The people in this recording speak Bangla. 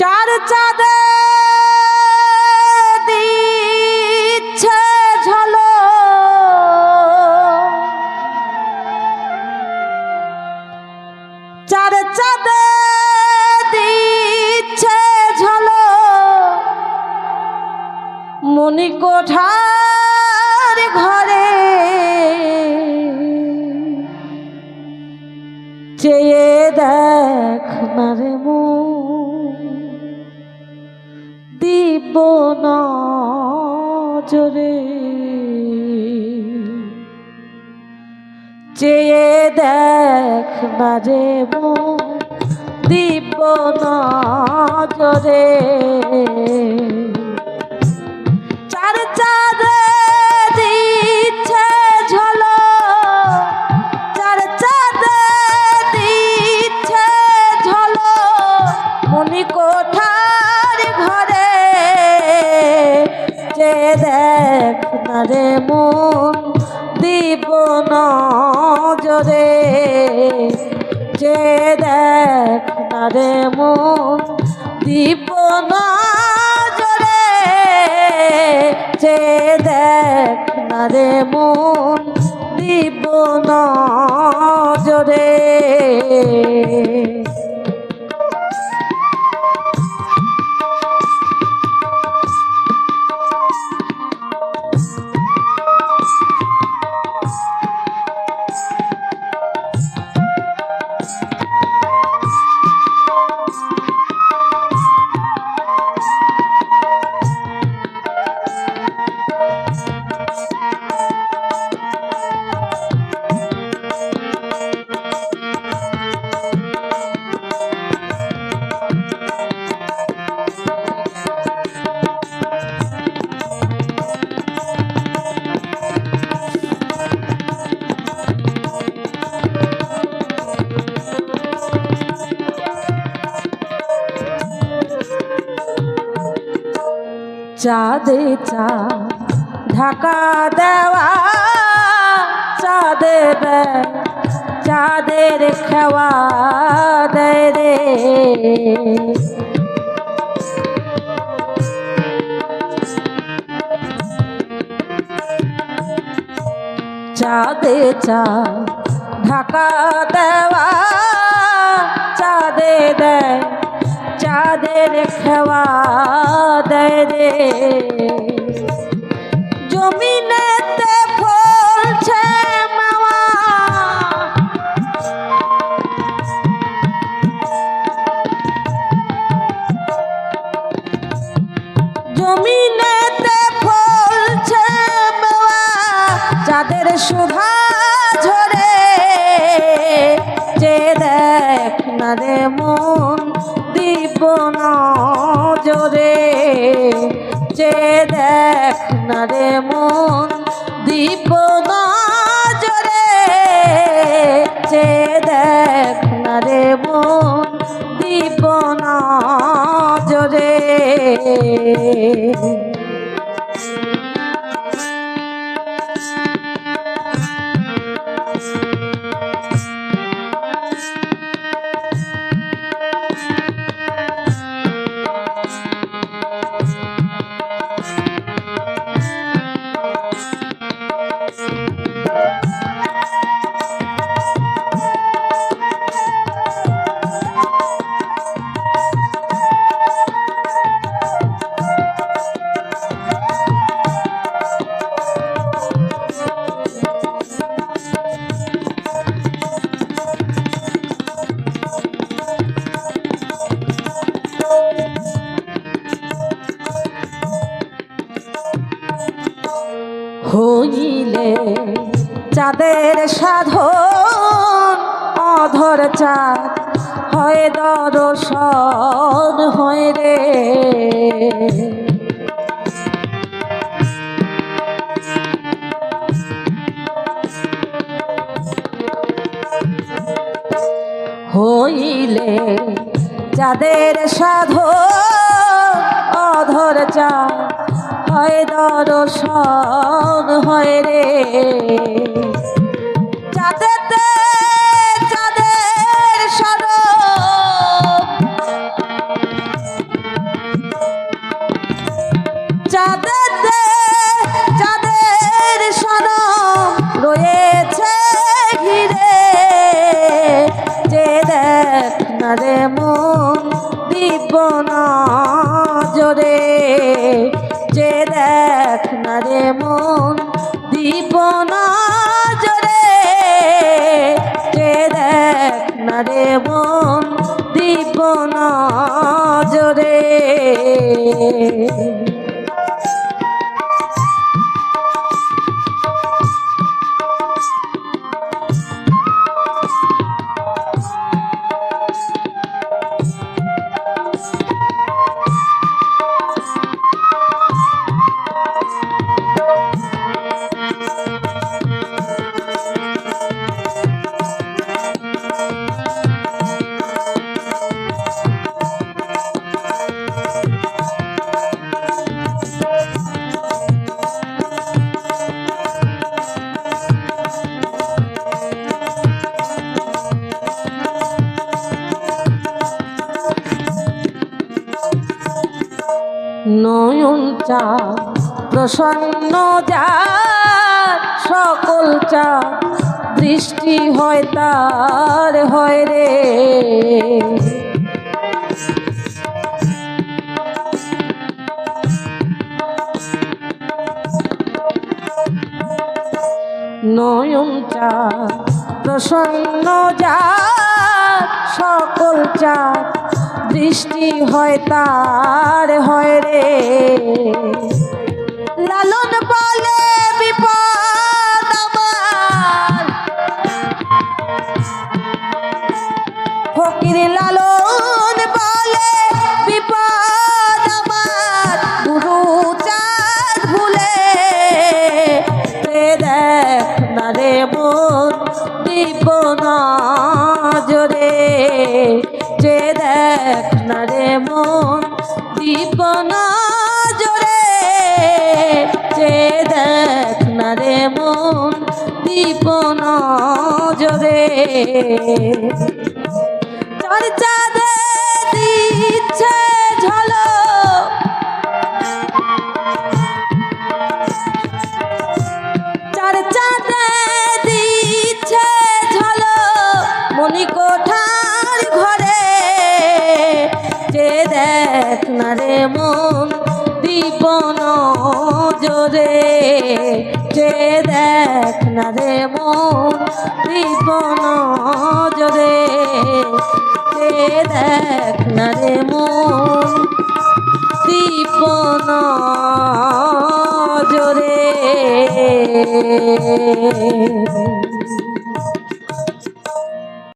চার চাঁদে দিচ্ছে ঝলো। চার চাঁদে দিচ্ছে ঝলো। মণি কোঠার ঘরে চেয়ে দেখ না রে দিব জোরে চেয়ে দেখ না রে দিব চার চার যে দেখ না রে মন দিব জোরে যে দেখ না দিব জোরে। চাঁদে চা ঢাকা দেওয়া চাঁদের চাঁদের খেওয়া দেয় রে। চাঁদে চা ঢাকা দেওয়া চাঁদে দেয় চাঁদের খেওয়া রে জমিনেতে ফলছে মাওয়া জমিনেতে ফলছে মেওয়া চাঁদের সুধা ঝরে। যে দেখ না রে মন দিব জোরে যে দেখ না রে মন দীপ নজরে। চে দেখ না রে মন দীপ জোরে হইলে চাঁদের সাধন অধর চাঁদ হয় দর্শন হয় রে। হইলে যাদের সাধো অধর চা হয় দর্শন হয় রে। রে মন চা প্রসন্ন যার সকল চা দৃষ্টি হয় তার হয় রে। নয়ন চা প্রসন্ন যার সকল চা দৃষ্টি হয় তার হয় রে। লালন বলে বিপদ আমার। ফকির লালন বলে বিপদ আমার। গুরু চাঁদ ভুলে দেখ না রে মন দিব জোরে যে দেখ না রে মন, দিব জোরে। চে দেখ না রে মন দীপন জোরে। চর্চা দে দিচ্ছে ঝলক দেখ না রে মন দিব জোরে। যে দেখ না রে মন দিব জোরে। যে দেখ না রে মন দিব জোরে।